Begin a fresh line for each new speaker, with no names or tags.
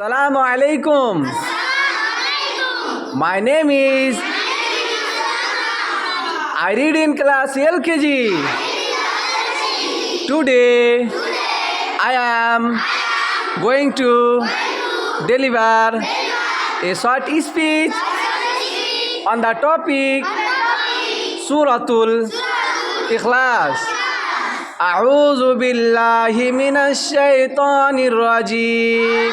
সালাম আলাইকুম my name is I read in class LKG. Today, I am going to deliver a short speech on the topic Suratul Ikhlas. أعوذ بالله من الشيطان الرجيم